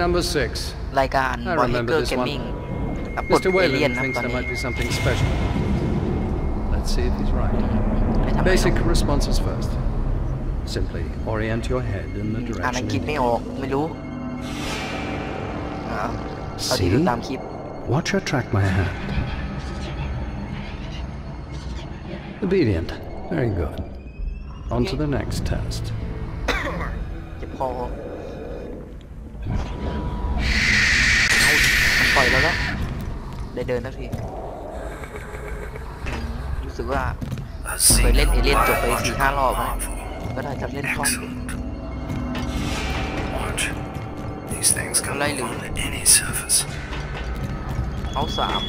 กับ Number six. รายการ I บอยเฮ remember เกอร์ this เกม one. มิ่งปลด Mr. เอเลียน Whalen นะ thinks ตอน there นี้ might be something special. Let's see if he's right. ไปทำไม Basic เนอะ responses first. Simply orient your head in the อ่านอัง direction. กฤษ you ไม่ need. ออก ไม่รู้อ่าเอาที่ดู See? ตามคลิป Watch her track my hand. Obedient. Very good. On to the next test. เจ็บคอ เดินสักทีอืมรู้สึกว่า A เคยเล่นเอ single เลี่ยนจบไปสี่ห้ารอบ biological แล้ว marvel. ก็น่าจะเล่นคล่องอยู่ Excellent. Watch. These things can Alay move luôn. on any surface. เมาส์สาม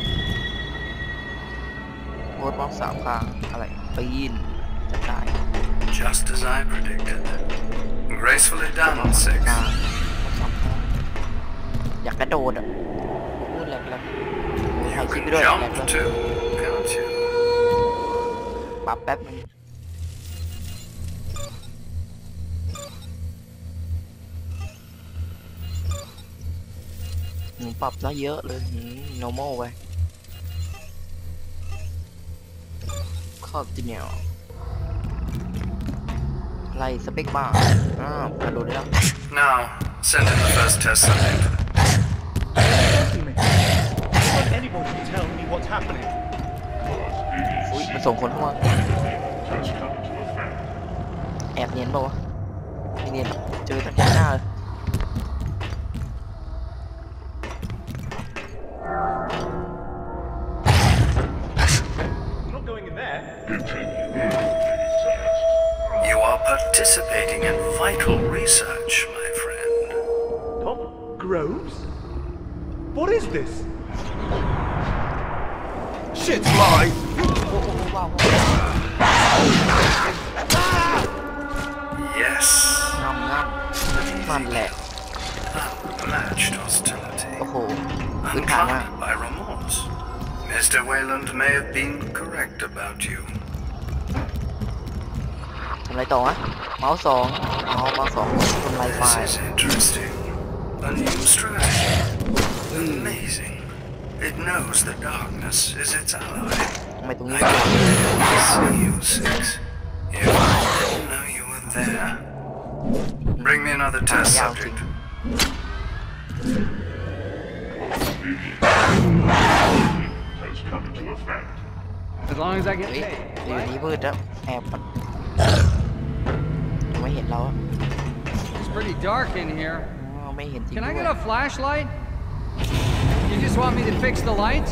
โค้ดเมาส์สามข้างอะไรปีนจะได้ Just as I predicted. Gracefully done, กลาง six. เมาส์สามข้างอยากกระโดดอะพูดแหลกแล้วถ่าย You คลิป can ไปด้วยแหลก jump แล้ว too, can't you? ปรับแป๊บนึงหนูปรับซะเยอะเลยหืม normal ไปครอบจีเนียไล่สเปคบ้าร์อ้าวกระโดดได้แล้ว Now, send in the first test subject. Can anybody tell me what's happening? อุ้ยมันส่งคนเข้ามาแอบเนียนเปล่าวะไม่เนียนหรอกเจอตั้งแต่หน้าเลย I'm not going in there. You are participating in vital research, my friend. Tom Groves? What is this? Shit's live! โอ้โหว้าว Yes. งามงามมันแหละ Unmatched hostility. โอ้โหพื้นฐานมาก Unclouded by remorse. Mr. Wayland may have been correct about you. ทำไรต่อวะเมาส์สองเอาเมาส์สองทำลายไฟ This ล์ is interesting. A new strategy. Amazing. It knows the darkness is its ally. ทำไมตรงนี้ I ไม่ได้ can see you, Six. If I didn't know you were there. Bring me another test yeah, subject. As long as I get เฮ้ย paid. อยู่นี้มืดแล้วแอบก่อนไม่เห็นเราอะ It's pretty dark in here. อ๋อไม่เห็นจริง Can ด้ I วย get a flashlight? You just want me to fix the lights?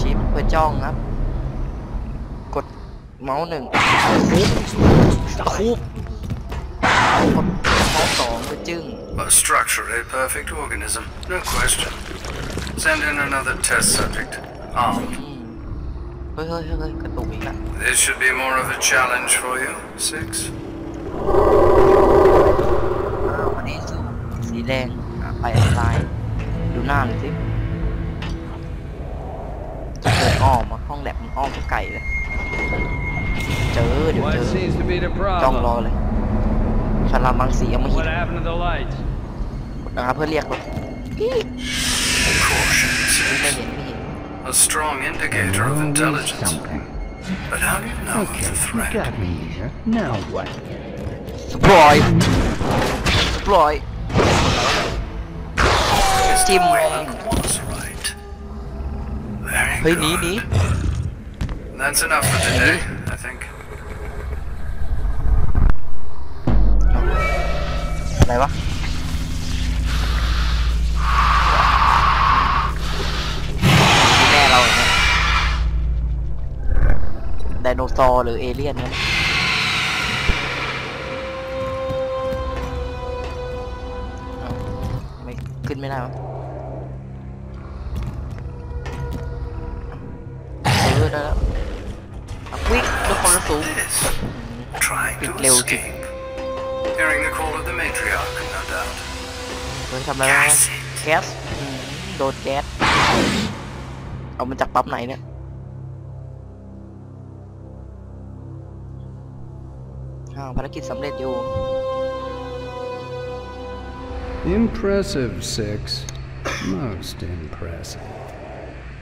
ชิปเพื่อจ้องครับ กดเมาส์หนึ่งตะคุบกดเมาส์สองเพื่อจึ้ง A structurally perfect organism, no question. Send in another test subject. Armed. เฮ้ยเฮ้ยเฮ้ยเฮ้ยกระตุกอีกแล้ว This should be more of a challenge for you, Six. อ้าวอันนี้สูสีแดงอ่ะไปอันตราย ดูหน้าหน่อยสิเดินอ้อมมาห้องแลบมันอ้อมก็ไก่เลย เจอเดี๋ยวเจ What อ seems to be the จ้องรอ problem? เลยชาลามังสีเอามาหิ What น happened to the lights? อ่าเพื่อเรียกรถอี๊ Caution, ไม่ Six. เห็นไม่เห็น A strong indicator of intelligence. Something. But how do you know of Okay, the you threat? got me here. Now what? สปอยสปอย Mr. Tim Whalen was right. Very เฮ้ยหนีหนี good. That's enough for today, I think. อะไรวะนี่แม่เราเหรอเนี่ยไดโนเสาร์หรือเอเลี่ยนเนี่ยเอ้าไม่ขึ้นไม่ได้วะ of the matriarch, no doubt. เฮ้ยทำอะไรวะแก๊สอืมโดนแก๊ส เอามาจากปั๊มไหนเนี่ย อ้าวภารกิจสำเร็จอยู่ Impressive, Six. Most impressive.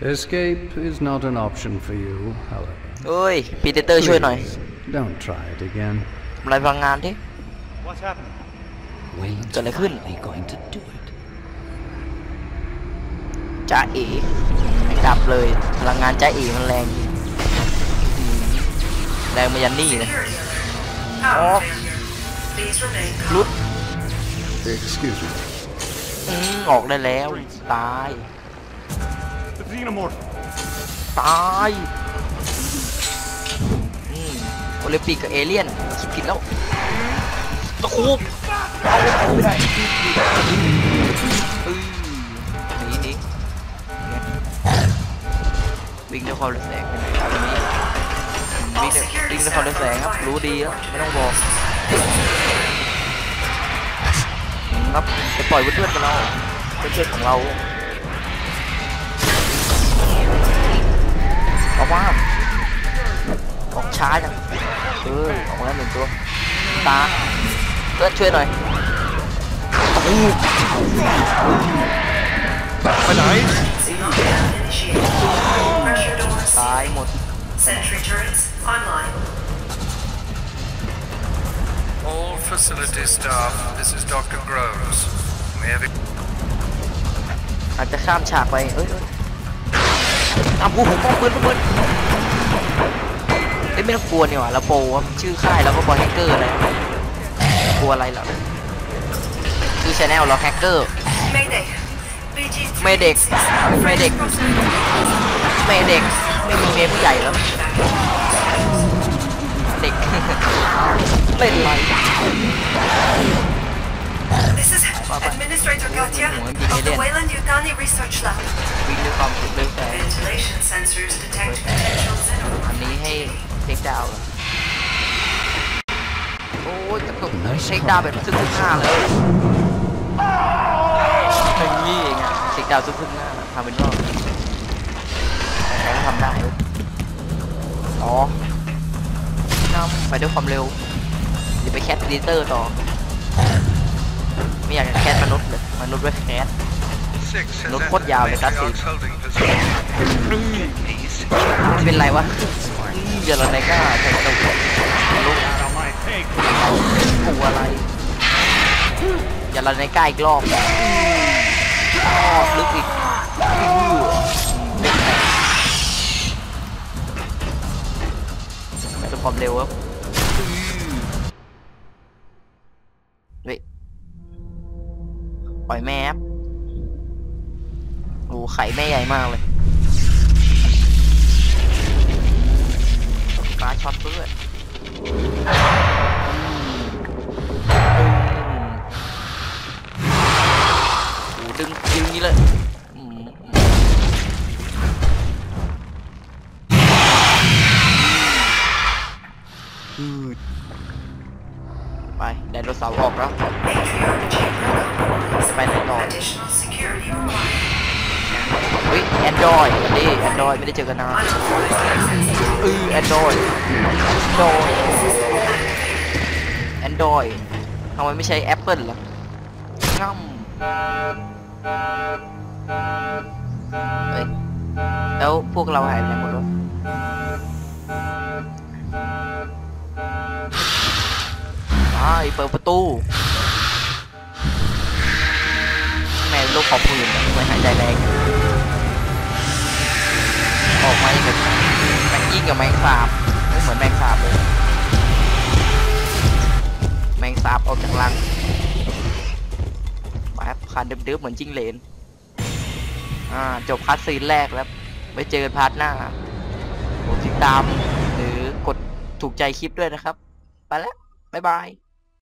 Escape is not an option for you, however. เอ้ยพีเตอร์ช่วยหน่อย Please, don't try it again. ทำลายพลังงานที่ What's happening? Wayne's Got a gun. finally going to do it. จ้าเอ๋ไม่ดับเลยพลังงานจ้าเอ๋มันแรงจริงอืมแรงมายันนี่เลย Power failure. Please remain calm. รุด Excuse me. อืมออกได้แล้ว ตาย The xenomorph. ตายอืมโอ ลิมปิกกับเอเลี่ยนคิดผิดแล้วตะคุบเอาไม่ได้หนีหนีเนี่ยวิ่งด้วยความเร็วแสงเป็นไงครับวันนี้วิ่งด้วยวิ่งด้วยความเร็วแสงครับรู้ดีแล้วไม่ต้องบอกครับไปปล่อยเพื่อนๆกันเราเพื่อนๆของเราเออกมา ออกช้าจังเออออกมาแล้วหนึ่งตัวตาเพื่อนช่วยหน่อยไปไหน Initiated. Pressure doors. ตายหมด Sentry turrets online. All facility staff, this is Dr. Groves. We have อาจจะข้ามฉากไปเอ้ยเอ้ยตามกูผมป้องปืนป้องปืน เอ้ยไม่ต้องกลัวนี่หว่าเราโปรครับชื่อค่ายเราก็บอยแฮกเกอร์อะไรกลัวอะไรหรอชื่อชแนลเราแฮกเกอร์ Mayday. BG ไม่เด็กไม่เด็กไม่เด็กไม่มีเมย์ผู้ใหญ่แล้วเด็กเล่นอะไร This is Administrator Katya Oh, of the alien. Wayland Yutani Research Lab. วิ่งด้วยความเร็วแสง Ventilation sensors detect potential อัน xenomorph. นี้ให้เช็คดาวน์เหรอโอ้ยกระตุก Nice เช็คดาวน์แบบซึ่งซึ่งหน้าเลยอย่างนี้เองอะเช็คดาวน์ซึ่งซึ่งหน้าทำเป็นรอบใครก็ทำได้เว้ยอ๋อนำไปด้วยความเร็วเดี๋ยวไปแคสดิเตอร์ต่อ ไม่อยากจะแคสมนุษย์เลยมนุษย์ไว้แคส Six has Lột entered cốt vào the người ta matriarch's thì- holding position. He's ไม่เป็นไรวะเดี๋ยวเราไนก็แทงตรงลุกกลัวอะไรอย่าเราในใกล้อีกรอบอ้อลึกอีกอื้อเด็กแตกไปด้วยความเร็วครับเฮ้ยปล่อยแม่ครับโอ้ไข่แม่ใหญ่มากเลย ฟ้าช็อตเพื่อนโอ้ดึงดึงนี้เลยไปไดโนเสาร์ออกแล้ว ดรอยไม่ได้เจอกันนานเออแอนดรอยแอนดรอยแอนดรอยทำไมไม่ใช้แอปเปิลล่ะง่ำเฮ้ยแล้วพวกเราหายไปไหนหมดวะไปเปิดประตูแม่งโลกขอบพื้นอะทำไมหายใจแรง ออกมาอย่างกับแมงยิ่งกับแมงสาบไม่เหมือนแมงสาบเลยแมงสาบออกจากรังไปครับคันเดิมๆเหมือนจิ้งเหลนอ่าจบคัสซีนแรกแล้วไปเจอพาร์ทหน้ากดติดตาม หรือกดถูกใจคลิปด้วยนะครับ ไปแล้ว บ๊ายบาย